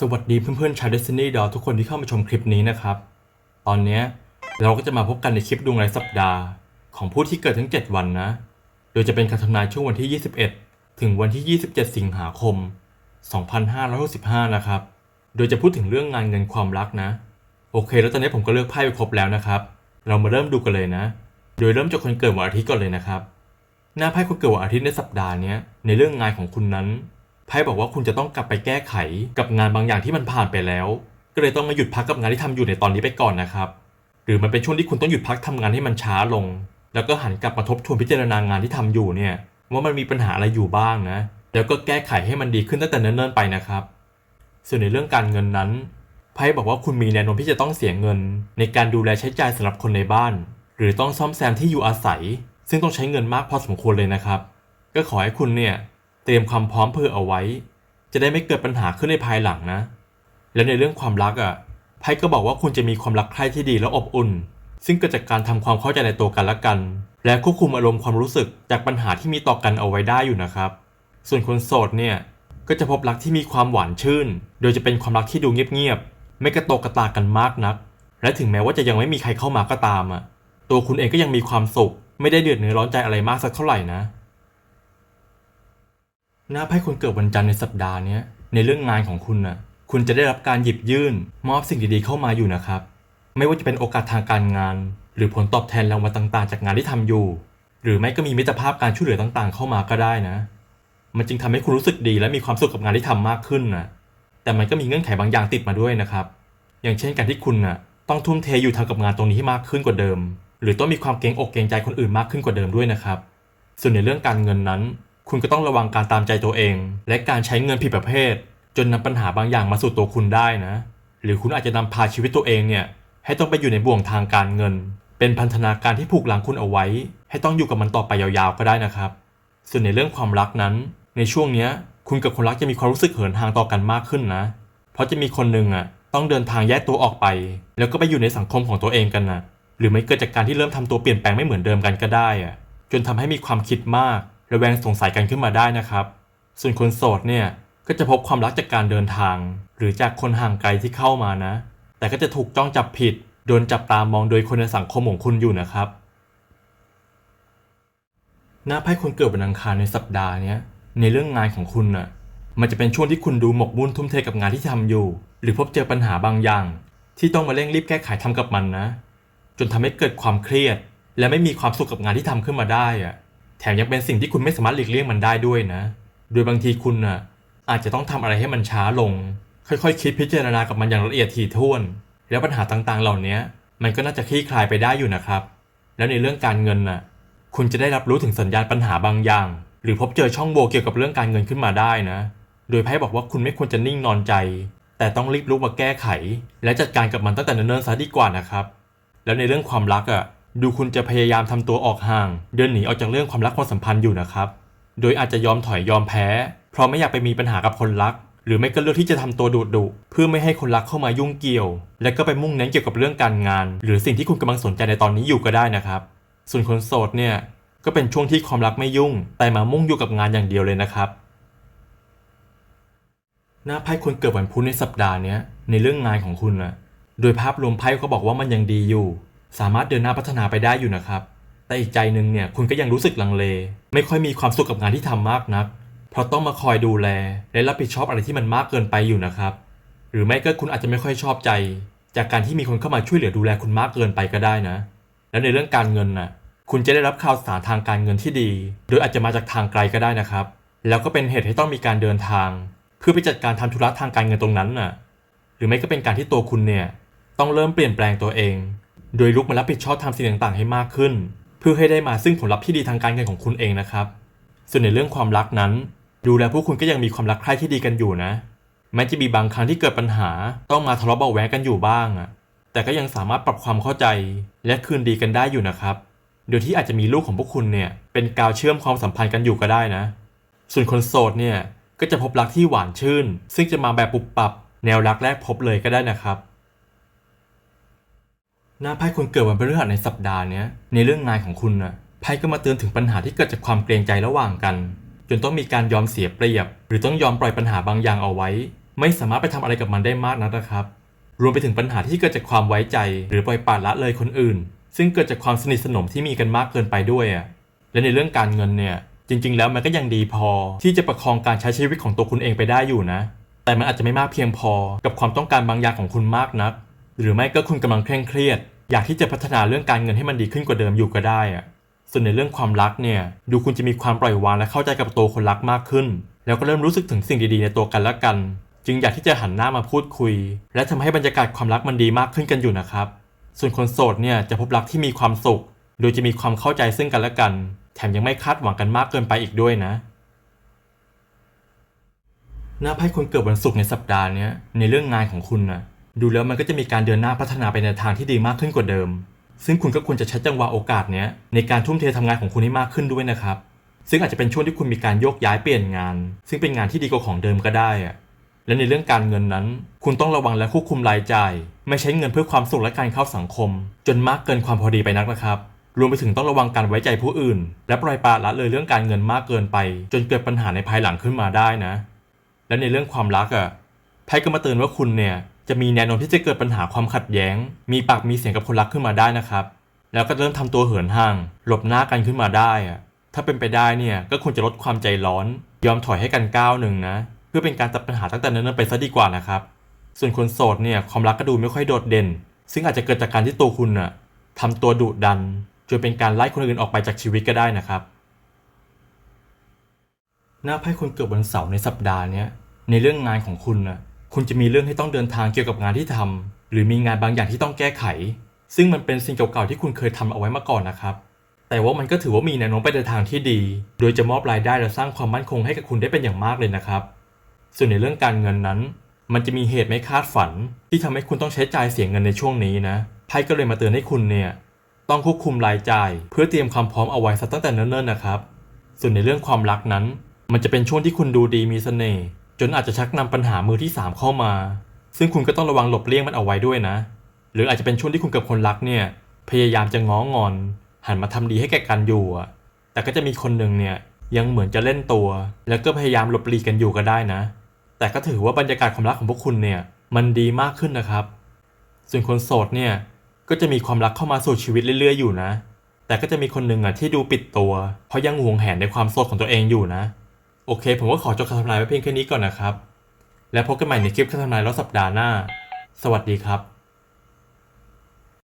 สวัสดีเพื่อนๆชาว Destiny d o ทุกคนที่เข้ามาชมคลิปนี้นะครับ ตอนนี้เราก็จะมาพบกันในคลิปดวงรายสัปดาห์ ของผู้ที่เกิดทั้ง 7 วันนะ โดยจะเป็นการทำนายช่วงวันที่ 21 ถึงวันที่ 27 สิงหาคม 2565 นะครับ โดยจะพูดถึงเรื่องงานเงินความรักนะ โอเค แล้วตอนนี้ผมก็เลือกไพ่ไปครบแล้วนะครับ เรามาเริ่มดูกันเลยนะ โดยเริ่มจากคนเกิดวันอาทิตย์ก่อนเลยนะครับ หน้าไพ่คนเกิดวันอาทิตย์ในสัปดาห์นี้ในเรื่องงานของคุณนั้น ไพ่บอกว่าคุณจะต้องกลับไปแก้ไขกับงานบางอย่างที่มันผ่านไปแล้ว ก็เลยต้องมาหยุดพักกับงานที่ทำอยู่ในตอนนี้ไปก่อนนะครับ หรือมันเป็นช่วงที่คุณต้องหยุดพักทำงานให้มันช้าลง แล้วก็หันกลับมาทบทวนพิจารณางานที่ทำอยู่เนี่ยว่ามันมีปัญหาอะไรอยู่บ้างนะ แล้วก็แก้ไขให้มันดีขึ้นตั้งแต่เนิ่นๆไปนะครับ ส่วนในเรื่องการเงินนั้นไพ่บอกว่าคุณมีแนวโน้มที่จะต้องเสียเงิน ในการดูแลใช้จ่ายสำหรับคนในบ้าน หรือต้องซ่อมแซมที่อยู่อาศัย ซึ่งต้องใช้เงินมากพอสมควรเลยนะครับ ก็ขอให้คุณเนี่ย เตรียมความพร้อมเผื่อเอาไว้ จะได้ไม่เกิดปัญหาขึ้นในภายหลังนะ แล้วในเรื่องความรักอะไพ่ก็บอกว่าคุณจะมีความรักใคร่ที่ดีและอบอุ่น ซึ่งเกิดจากการทำความเข้าใจในตัวกันและกัน และควบคุมอารมณ์ความรู้สึกจากปัญหาที่มีต่อกันเอาไว้ได้อยู่นะครับ ส่วนคนโสดเนี่ยก็จะพบรักที่มีความหวานชื่น โดยจะเป็นความรักที่ดูเงียบๆ ไม่กระโตกกระตากกันมากนัก และถึงแม้ว่าจะยังไม่มีใครเข้ามาก็ตามอะ ตัวคุณเองก็ยังมีความสุข ไม่ได้เดือดเนื้อร้อนใจอะไรมากสักเท่าไหร่นะ หน้าไพ่คนเกิดวันจันทร์ในสัปดาห์นี้ในเรื่องงานของคุณน่ะคุณจะได้รับการหยิบยื่น มอบสิ่งดีๆเข้ามาอยู่นะครับ ไม่ว่าจะเป็นโอกาสทางการงาน หรือผลตอบแทนรางวัลต่างๆ จากงานที่ทำอยู่ หรือไม่ก็มีมิตรภาพการช่วยเหลือต่างๆ เข้ามาก็ได้นะ มันจึงทำให้คุณรู้สึกดีและมีความสุขกับงานที่ทำมากขึ้นนะแต่มันก็มีเงื่อนไขบางอย่างติดมาด้วยนะครับ อย่างเช่นการที่คุณน่ะต้องทุ่มเทอยู่ทำกับงานตรงนี้ให้มากขึ้นกว่าเดิม หรือต้องมีความเกรงอกเกรงใจคนอื่นมากขึ้นกว่าเดิมด้วยนะครับ ส่วนในเรื่องการเงินนั้น คุณก็ต้องระวังการตามใจตัวเอง และการใช้เงินผิดประเภท จนนำปัญหาบางอย่างมาสู่ตัวคุณได้นะ หรือคุณอาจจะนำพาชีวิตตัวเองเนี่ยให้ต้องไปอยู่ในบ่วงทางการเงิน เป็นพันธนาการที่ผูกหลังคุณเอาไว้ ให้ต้องอยู่กับมันต่อไปยาวๆก็ได้นะครับ ส่วนในเรื่องความรักนั้น ในช่วงเนี้ยคุณกับคนรักจะมีความรู้สึกเหินห่างต่อกันมากขึ้นนะ เพราะจะมีคนหนึ่งอะต้องเดินทางแยกตัวออกไป แล้วก็ไปอยู่ในสังคมของตัวเองกันนะหรือไม่เกิดจากการที่เริ่มทำตัวเปลี่ยนแปลงไม่เหมือนเดิมกันก็ได้อะจนทำให้มีความคิดมาก ระแวงสงสัยกันขึ้นมาได้นะครับ ส่วนคนโสดเนี่ยก็จะพบความรักจากการเดินทาง หรือจากคนห่างไกลที่เข้ามานะ แต่ก็จะถูกจ้องจับผิด โดนจับตามองโดยคนในสังคมของคุณอยู่นะครับ หน้าไพ่คนเกิดวันอังคารในสัปดาห์นี้ในเรื่องงานของคุณน่ะมันจะเป็นช่วงที่คุณดูหมกมุ่นทุ่มเทกับงานที่ทำอยู่ หรือพบเจอปัญหาบางอย่าง ที่ต้องมาเร่งรีบแก้ไขทำกับมันนะ จนทำให้เกิดความเครียด และไม่มีความสุขกับงานที่ทำขึ้นมาได้อะ แถมยังเป็นสิ่งที่คุณไม่สามารถหลีกเลี่ยงมันได้ด้วยนะ โดยบางทีคุณน่ะอาจจะต้องทำอะไรให้มันช้าลง ค่อยๆคคิดพิจารณากับมันอย่างละเอียดถี่ถ้วน แล้วปัญหาต่างๆ เหล่านี้มันก็น่าจะคลี่คลายไปได้อยู่นะครับ แล้วในเรื่องการเงินน่ะ คุณจะได้รับรู้ถึงสัญญาณปัญหาบางอย่าง หรือพบเจอช่องโหว่เกี่ยวกับเรื่องการเงินขึ้นมาได้นะ โดยไพ่บอกว่าคุณไม่ควรจะนิ่งนอนใจ แต่ต้องรีบลุกมาแก้ไข และจัดการกับมันตั้งแต่เนิ่นๆซะดีกว่านะครับ แล้วในเรื่องความรักอะ ดูคุณจะพยายามทำตัวออกห่าง เดินหนีออกจากเรื่องความรักความสัมพันธ์อยู่นะครับ โดยอาจจะยอมถอยยอมแพ้ เพราะไม่อยากไปมีปัญหากับคนรัก หรือไม่ก็เลือกที่จะทำตัวดุดุเพื่อไม่ให้คนรักเข้ามายุ่งเกี่ยว และก็ไปมุ่งเน้นเกี่ยวกับเรื่องการงาน หรือสิ่งที่คุณกำลังสนใจในตอนนี้อยู่ก็ได้นะครับ ส่วนคนโสดเนี่ยก็เป็นช่วงที่ความรักไม่ยุ่ง แต่มามุ่งอยู่กับงานอย่างเดียวเลยนะครับ หน้าไพ่คนเกิดวันพุธในสัปดาห์นี้ในเรื่องงานของคุณนะโดยภาพรวมไพ่ก็บอกว่ามันยังดีอยู่ สามารถเดินหน้าพัฒนาไปได้อยู่นะครับ แต่อีกใจหนึ่งเนี่ยคุณก็ยังรู้สึกลังเล ไม่ค่อยมีความสุขกับงานที่ทำมากนัก เพราะต้องมาคอยดูแล และรับผิดชอบอะไรที่มันมากเกินไปอยู่นะครับ หรือไม่ก็คุณอาจจะไม่ค่อยชอบใจ จากการที่มีคนเข้ามาช่วยเหลือดูแลคุณมากเกินไปก็ได้นะ และในเรื่องการเงินน่ะคุณจะได้รับข่าวสารทางการเงินที่ดี โดยอาจจะมาจากทางไกลก็ได้นะครับ แล้วก็เป็นเหตุให้ต้องมีการเดินทาง เพื่อไปจัดการทำธุระทางการเงินตรงนั้นน่ะ หรือไม่ก็เป็นการที่ตัวคุณเนี่ยต้องเริ่มเปลี่ยนแปลงตัวเอง โดยลุกมารับผิดชอบทำสิ่งต่างๆ ให้มากขึ้น เพื่อให้ได้มาซึ่งผลลัพธ์ที่ดีทางการเงินของคุณเองนะครับ ส่วนในเรื่องความรักนั้น ดูแล้วพวกคุณก็ยังมีความรักใคร่ที่ดีกันอยู่นะ แม้จะมีบางครั้งที่เกิดปัญหา ต้องมาทะเลาะเบาะแว้งกันอยู่บ้างอะแต่ก็ยังสามารถปรับความเข้าใจ และคืนดีกันได้อยู่นะครับ โดยที่อาจจะมีลูกของพวกคุณเนี่ยเป็นกาวเชื่อมความสัมพันธ์กันอยู่ก็ได้นะ ส่วนคนโสดเนี่ยก็จะพบรักที่หวานชื่น ซึ่งจะมาแบบปุบปับ แนวรักแรกพบเลยก็ได้นะครับ หน้าไพ่คนเกิดวันพฤหัสในสัปดาห์นี้ในเรื่องงานของคุณน่ะไพ่ก็มาเตือนถึงปัญหาที่เกิดจากความเกรงใจระหว่างกัน จนต้องมีการยอมเสียเปรียบ หรือต้องยอมปล่อยปัญหาบางอย่างเอาไว้ ไม่สามารถไปทำอะไรกับมันได้มากนักนะครับ รวมไปถึงปัญหาที่เกิดจากความไว้ใจ หรือปล่อยปละละเลยคนอื่น ซึ่งเกิดจากความสนิทสนมที่มีกันมากเกินไปด้วยอะและในเรื่องการเงินเนี่ยจริง ๆ แล้วมันก็ยังดีพอ ที่จะประคองการใช้ชีวิตของตัวคุณเองไปได้อยู่นะ แต่มันอาจจะไม่มากเพียงพอกับความต้องการบางอย่างของคุณมากนัก หรือไม่ก็คุณกำลังเคร่งเครียด อยากที่จะพัฒนาเรื่องการเงินให้มันดีขึ้นกว่าเดิมอยู่ก็ได้อะส่วนในเรื่องความรักเนี่ย ดูคุณจะมีความปล่อยวางและเข้าใจกับตัวคนรักมากขึ้น แล้วก็เริ่มรู้สึกถึงสิ่งดีๆในตัวกันและกัน จึงอยากที่จะหันหน้ามาพูดคุย และทำให้บรรยากาศความรักมันดีมากขึ้นกันอยู่นะครับ ส่วนคนโสดเนี่ยจะพบรักที่มีความสุข โดยจะมีความเข้าใจซึ่งกันและกัน แถมยังไม่คาดหวังกันมากเกินไปอีกด้วยนะหน้าไพ่คนเกิดวันศุกร์ในสัปดาห์นี้ในเรื่องงานของคุณนะ ดูแล้วมันก็จะมีการเดินหน้าพัฒนาไปในทางที่ดีมากขึ้นกว่าเดิม ซึ่งคุณก็ควรจะใช้จังหวะโอกาสเนี้ยในการทุ่มเททำงานของคุณให้มากขึ้นด้วยนะครับ ซึ่งอาจจะเป็นช่วงที่คุณมีการโยกย้ายเปลี่ยนงาน ซึ่งเป็นงานที่ดีกว่าของเดิมก็ได้อะและในเรื่องการเงินนั้น คุณต้องระวังและควบคุมรายจ่าย ไม่ใช้เงินเพื่อความสุขและการเข้าสังคม จนมากเกินความพอดีไปนักนะครับรวมไปถึงต้องระวังการไว้ใจผู้อื่น และปล่อยปละละเลยเรื่องการเงินมากเกินไป จนเกิดปัญหาในภายหลังขึ้นมาได้นะ และในเรื่องความรักอะไพ่ก็มาเตือนว่าคุณเนี่ย จะมีแนวโน้มที่จะเกิดปัญหาความขัดแย้ง มีปากมีเสียงกับคนรักขึ้นมาได้นะครับ แล้วก็เริ่มทำตัวเหินห่าง หลบหน้ากันขึ้นมาได้อะถ้าเป็นไปได้เนี่ยก็ควรจะลดความใจร้อน ยอมถอยให้กันก้าวหนึ่งนะ เพื่อเป็นการตัดปัญหาตั้งแต่เนิ่นๆไปซะดีกว่านะครับ ส่วนคนโสดเนี่ยความรักก็ดูไม่ค่อยโดดเด่น ซึ่งอาจจะเกิดจากการที่ตัวคุณน่ะทำตัวดุดันจนเป็นการไล่คนอื่นออกไปจากชีวิตก็ได้นะครับ หน้าไพ่คนเกิดวันเสาร์ในสัปดาห์นี้ในเรื่องงานของคุณน่ะ คุณจะมีเรื่องให้ต้องเดินทางเกี่ยวกับงานที่ทำหรือมีงานบางอย่างที่ต้องแก้ไข ซึ่งมันเป็นสิ่งเก่าๆที่คุณเคยทำเอาไว้มาก่อนนะครับ แต่ว่ามันก็ถือว่ามีแนวโน้มไปในทางที่ดี โดยจะมอบรายได้และสร้างความมั่นคงให้กับคุณได้เป็นอย่างมากเลยนะครับ ส่วนในเรื่องการเงินนั้น มันจะมีเหตุไม่คาดฝัน ที่ทำให้คุณต้องใช้จ่ายเสียเงินในช่วงนี้นะไพ่ก็เลยมาเตือนให้คุณเนี่ยต้องควบคุมรายจ่าย เพื่อเตรียมความพร้อมเอาไว้ซะตั้งแต่เนิ่นๆนะครับ ส่วนในเรื่องความรักนั้น มันจะเป็นช่วงที่คุณดูดีมีเสน่ห์ จนอาจจะชักนำปัญหามือที่ 3 เข้ามา ซึ่งคุณก็ต้องระวังหลบเลี่ยงมันเอาไว้ด้วยนะ หรืออาจจะเป็นช่วงที่คุณกับคนรักเนี่ย พยายามจะง้องอน หันมาทำดีให้แก่กันอยู่อะแต่ก็จะมีคนหนึ่งเนี่ยยังเหมือนจะเล่นตัว แล้วก็พยายามหลบหลีกกันอยู่ก็ได้นะ แต่ก็ถือว่าบรรยากาศความรักของพวกคุณเนี่ยมันดีมากขึ้นนะครับ ส่วนคนโสดเนี่ยก็จะมีความรักเข้ามาสู่ชีวิตเรื่อย ๆ อยู่นะ แต่ก็จะมีคนหนึ่งอะที่ดูปิดตัว เพราะยังหวงแหนในความโสดของตัวเองอยู่นะ โอเค ผมก็ขอจบคำทำนายไว้เพียงแค่นี้ก่อนนะครับ แล้วพบกันใหม่ในคลิปคำทำนายรอบสัปดาห์หน้า สวัสดีครับ